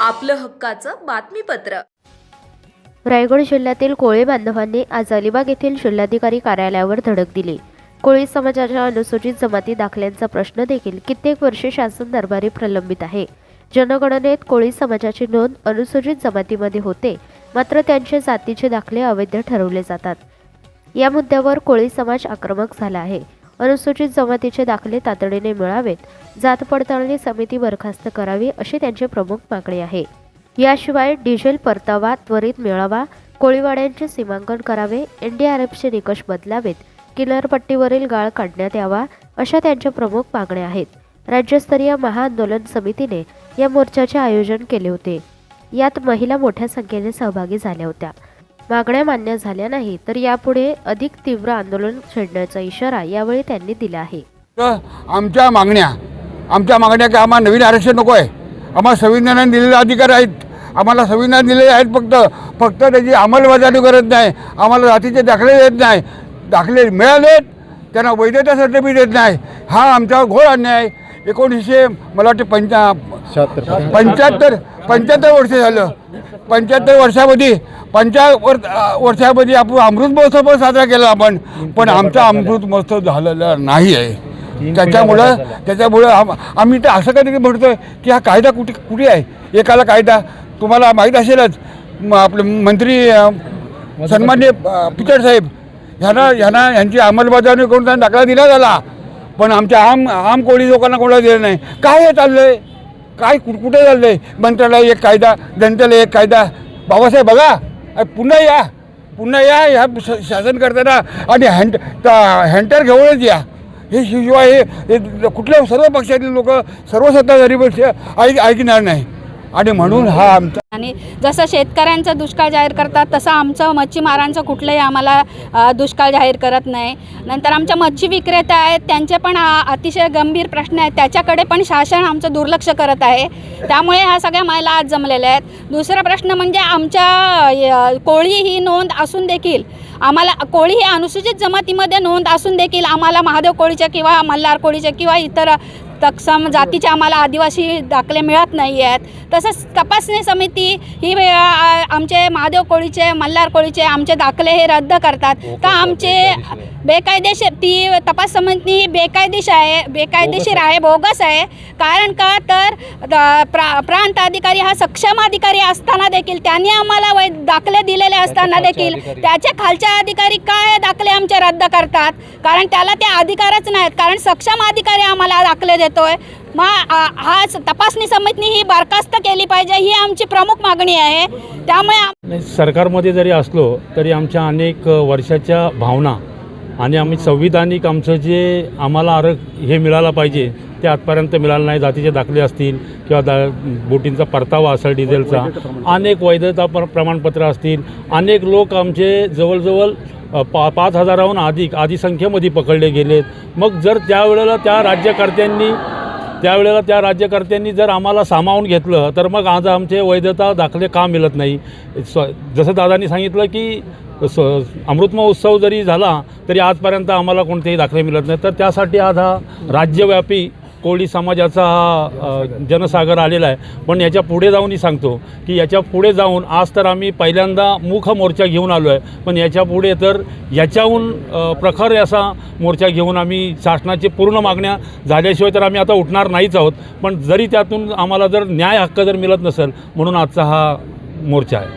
आपलं हक्काचं बातमीपत्र. रायगड जिल्ह्यातील कोळी बांधवांनी आज अलिबाग येथील जिल्हाधिकारी कार्यालयावर धडक दिली. कोळी समाजाच्या अनुसूचित जमाती दाखल्यांचा प्रश्न देखील कित्येक वर्षे शासन दरबारी प्रलंबित आहे. जनगणनेत कोळी समाजाची नोंद अनुसूचित जमातीमध्ये होते मात्र त्यांचे जातीचे दाखले अवैध ठरवले जातात. या मुद्द्यावर कोळी समाज आक्रमक झाला आहे. अनुसूचित जमातीचे दाखले तातडीने मिळावेत. जात पडताळणी समिती बरखास्त करावी अशी त्यांची प्रमुख मागणी आहे. याशिवाय डिझेल परतावा त्वरित मिळावा कोळीवाड्यांचे सीमांकन करावे एनडीआरएफचे निकष बदलावेत किनारपट्टीवरील गाळ काढण्यात यावा अशा त्यांच्या प्रमुख मागण्या आहेत. राज्यस्तरीय महाआंदोलन समितीने या मोर्चाचे आयोजन केले होते. यात महिला मोठ्या संख्येने सहभागी झाल्या होत्या. मागण्या मान्य झाल्या नाही तर यापुढे अधिक तीव्र आंदोलन छेडण्याचा इशारा यावेळी त्यांनी दिला आहे. तर आमच्या मागण्या आमच्या मागण्या काय आम्हाला नवीन आरक्षण नको आहे. आम्हाला संविधानाने दिलेले अधिकार आहेत. आम्हाला संविधान दिलेले आहेत फक्त फक्त त्याची अंमलबजावणी करत नाही. आम्हाला जातीचे दाखले देत नाही. दाखले मिळालेत त्यांना वैधता सर्टिफिकेट देत नाही. हा आमच्यावर घोर अन्याय. एकोणीसशे मला वाटते पंचा पंच्याहत्तर पंच्याहत्तर वर्ष झालं. पंच्याहत्तर वर्षामध्ये पंचा वर वर्षामध्ये आपण अमृत महोत्सव पण साजरा केला आपण. पण आमचा अमृत महोत्सव झालेला नाही आहे. त्याच्यामुळं त्याच्यामुळं आम आम्ही तर असं कधी म्हणतोय की हा कायदा कुठे कुठे आहे? एकाला कायदा. तुम्हाला माहीत असेलच आपले मंत्री सन्मान्य पिचड साहेब ह्यांना ह्यांना यांची अंमलबजावणी करून त्यांना दाखला दिला झाला. पण आमच्या आम आम कोळी लोकांना कोणाला दिलं नाही. काय हे चाललंय? काय कुठकुठे झालं आहे मंत्रालय एक कायदा जनतेला एक कायदा. बाबासाहेब बघा. पुन्हा या. पुन्हा या ह्या शासन करताना. आणि हँड हँटर घेऊनच या. हे शिवाय हे हे कुठल्या सर्व पक्षातील लोक सर्व सत्ताधारी पक्ष ऐक ऐकणार नाही. आणि म्हणून हा आमचा आणि जसं शेतकऱ्यांचा दुष्काळ जाहीर करतात तसं आमचं मच्छीमारांचं कुठलंही आम्हाला दुष्काळ जाहीर करत नाही. नंतर आमच्या मच्छी विक्रेता आहेत त्यांचे पण अतिशय गंभीर प्रश्न आहेत. त्याच्याकडे पण शासन आमचं दुर्लक्ष करत आहे. त्यामुळे ह्या सगळ्या महिला आज जमलेल्या आहेत. दुसरा प्रश्न म्हणजे आमच्या कोळी ही नोंद असून देखील आम्हाला कोळी ही अनुसूचित जमातीमध्ये नोंद असून देखील आम्हाला महादेव कोळीच्या किंवा मल्हार कोळीच्या किंवा इतर तत्सम जातीचे आम्हाला आदिवासी दाखले मिळत नाही आहेत. तसंच तपासणी समिती ही आमचे महादेव कोळीचे मल्हार कोळीचे आमचे दाखले हे रद्द करतात. तर आमचे बेकायदेशीर ती तपास समिती ही बेकायदेशीर आहे बेकायदेशीर आहे. बोगस आहे. कारण का? तर प्रा प्रांत अधिकारी हा सक्षम अधिकारी असताना देखील त्यांनी आम्हाला वै दाखले दिलेले असताना देखील त्याच्या खालच्या अधिकारी काय दाखले आमचे रद्द करतात? कारण त्याला ते अधिकारच नाहीत. कारण सक्षम अधिकारी आम्हाला दाखले देतोय मग आ- हा तपासणी समिती ही बरखास्त केली पाहिजे ही आमची प्रमुख मागणी आहे. त्यामुळे सरकारमध्ये जरी असलो तरी आमच्या अनेक वर्षाच्या भावना आणि आम्ही संविधानिक आमचं जे आम्हाला आरोग्य हे मिळालं पाहिजे ते आजपर्यंत मिळालं नाही. जातीचे दाखले असतील किंवा दा बोटींचा परतावा असेल डिझेलचा. अनेक वैधता प्र प्रमाणपत्र असतील. अनेक लोक आमचे जवळजवळ पा पाच हजाराहून अधिक आधी संख्येमध्ये पकडले गेलेत. मग जर त्यावेळेला त्या राज्यकर्त्यांनी त्यावेळेला त्या राज्यकर्त्यांनी जर आम्हाला सामावून घेतलं तर मग आज आमचे वैधता दाखले का मिळत नाही? स्व जसं दादांनी सांगितलं की स अमृत महोत्सव जरी झाला तरी आजपर्यंत आम्हाला कोणतेही दाखले मिळत नाही तर त्यासाठी आज हा राज्यव्यापी कोळी समाजाचा हा जनसागर आलेला आहे. पण याच्यापुढे जाऊनही सांगतो की याच्यापुढे जाऊन आज तर आम्ही पहिल्यांदा मुख मोर्चा घेऊन आलो आहे. पण याच्यापुढे तर याच्याहून प्रखर असा मोर्चा घेऊन आम्ही शासनाची पूर्ण मागण्या झाल्याशिवाय तर आम्ही आता उठणार नाहीच आहोत. पण जरी त्यातून आम्हाला जर न्याय हक्क जर मिळत नसेल म्हणून आजचा हा मोर्चा आहे.